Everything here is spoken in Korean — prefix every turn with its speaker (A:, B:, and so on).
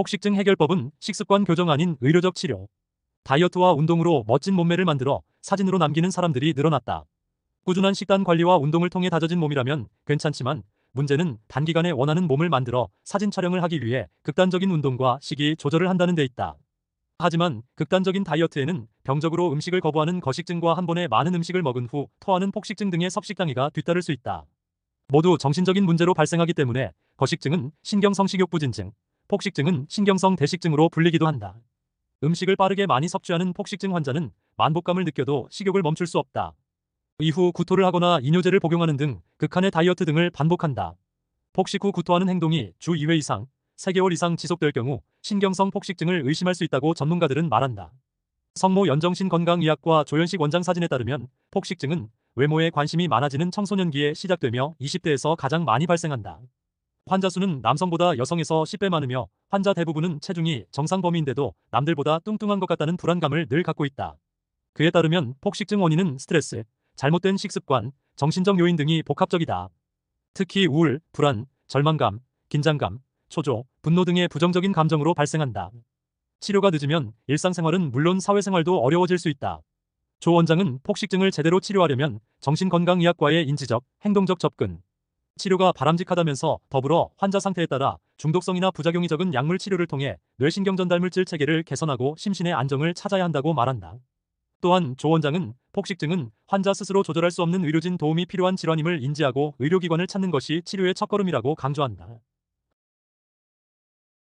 A: 폭식증 해결법은 식습관 교정 아닌 의료적 치료. 다이어트와 운동으로 멋진 몸매를 만들어 사진으로 남기는 사람들이 늘어났다. 꾸준한 식단 관리와 운동을 통해 다져진 몸이라면 괜찮지만 문제는 단기간에 원하는 몸을 만들어 사진 촬영을 하기 위해 극단적인 운동과 식이 조절을 한다는 데 있다. 하지만 극단적인 다이어트에는 병적으로 음식을 거부하는 거식증과 한 번에 많은 음식을 먹은 후 토하는 폭식증 등의 섭식당해가 뒤따를 수 있다. 모두 정신적인 문제로 발생하기 때문에 거식증은 신경성 식욕 부진증, 폭식증은 신경성 대식증으로 불리기도 한다. 음식을 빠르게 많이 섭취하는 폭식증 환자는 만복감을 느껴도 식욕을 멈출 수 없다. 이후 구토를 하거나 이뇨제를 복용하는 등 극한의 다이어트 등을 반복한다. 폭식 후 구토하는 행동이 주 2회 이상, 3개월 이상 지속될 경우 신경성 폭식증을 의심할 수 있다고 전문가들은 말한다. 성모 연정신건강의학과 조현식 원장 사진에 따르면 폭식증은 외모에 관심이 많아지는 청소년기에 시작되며 20대에서 가장 많이 발생한다. 환자 수는 남성보다 여성에서 10배 많으며 환자 대부분은 체중이 정상 범위인데도 남들보다 뚱뚱한 것 같다는 불안감을 늘 갖고 있다. 그에 따르면 폭식증 원인은 스트레스, 잘못된 식습관, 정신적 요인 등이 복합적이다. 특히 우울, 불안, 절망감, 긴장감, 초조, 분노 등의 부정적인 감정으로 발생한다. 치료가 늦으면 일상생활은 물론 사회생활도 어려워질 수 있다. 조 원장은 폭식증을 제대로 치료하려면 정신건강의학과의 인지적, 행동적 접근, 치료가 바람직하다면서 더불어 환자 상태에 따라 중독성이나 부작용이 적은 약물 치료를 통해 뇌신경 전달 물질 체계를 개선하고 심신의 안정을 찾아야 한다고 말한다. 또한 조 원장은 폭식증은 환자 스스로 조절할 수 없는 의료진 도움이 필요한 질환임을 인지하고 의료기관을 찾는 것이 치료의 첫걸음이라고 강조한다.